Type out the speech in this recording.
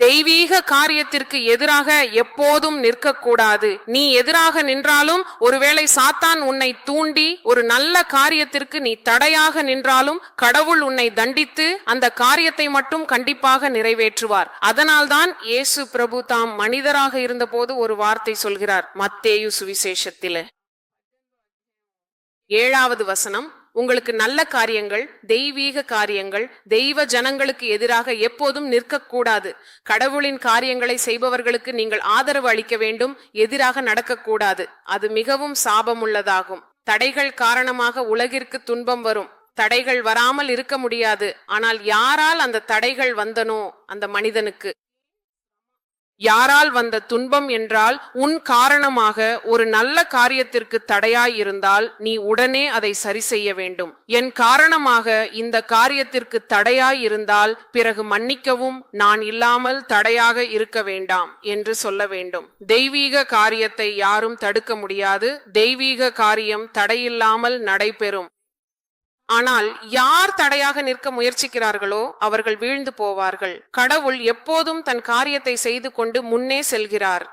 தெய்வீக காரியத்திற்கு எதிராக எப்போதும் நிற்கக்கூடாது. நீ எதிராக நின்றாலும் ஒருவேளை சாத்தான் உன்னை தூண்டி ஒரு நல்ல காரியத்திற்கு நீ தடையாக நின்றாலும் கடவுள் உன்னை தண்டித்து அந்த காரியத்தை மட்டும் கண்டிப்பாக நிறைவேற்றுவார். அதனால்தான் இயேசு பிரபு தாம் மனிதராக இருந்தபோது ஒரு வார்த்தை சொல்கிறார். மத்தேயு சுவிசேஷத்தில். ஏழாவது வசனம். உங்களுக்கு நல்ல காரியங்கள் தெய்வீக காரியங்கள் தெய்வ ஜனங்களுக்கு எதிராக எப்போதும் நிற்கக்கூடாது. கடவுளின் காரியங்களை செய்பவர்களுக்கு நீங்கள் ஆதரவு அளிக்க வேண்டும் எதிராக நடக்கக்கூடாது. அது மிகவும் சாபமுள்ளதாகும். தடைகள் காரணமாக உலகிற்கு துன்பம் வரும். தடைகள் வராமல் இருக்க முடியாது. ஆனால் யாரால் அந்த தடைகள் வந்தனோ அந்த மனிதனுக்கு? யாரால் வந்த துன்பம் என்றால் உன் காரணமாக ஒரு நல்ல காரியத்திற்கு தடையாய் இருந்தால் நீ உடனே அதை சரி செய்ய வேண்டும். என் காரணமாக இந்த காரியத்திற்கு தடையாய் இருந்தால் பிறகு மன்னிக்கவும் நான் இல்லாமல் தடையாக இருக்க வேண்டாம் என்று சொல்ல வேண்டும். தெய்வீக காரியத்தை யாரும் தடுக்க முடியாது. தெய்வீக காரியம் தடையில்லாமல் நடைபெறும். ஆனால் யார் தடையாக நிற்க முயற்சிக்கிறார்களோ அவர்கள் வீழ்ந்து போவார்கள். கடவுள் எப்போதும் தன் காரியத்தை செய்து கொண்டு முன்னே செல்கிறார்.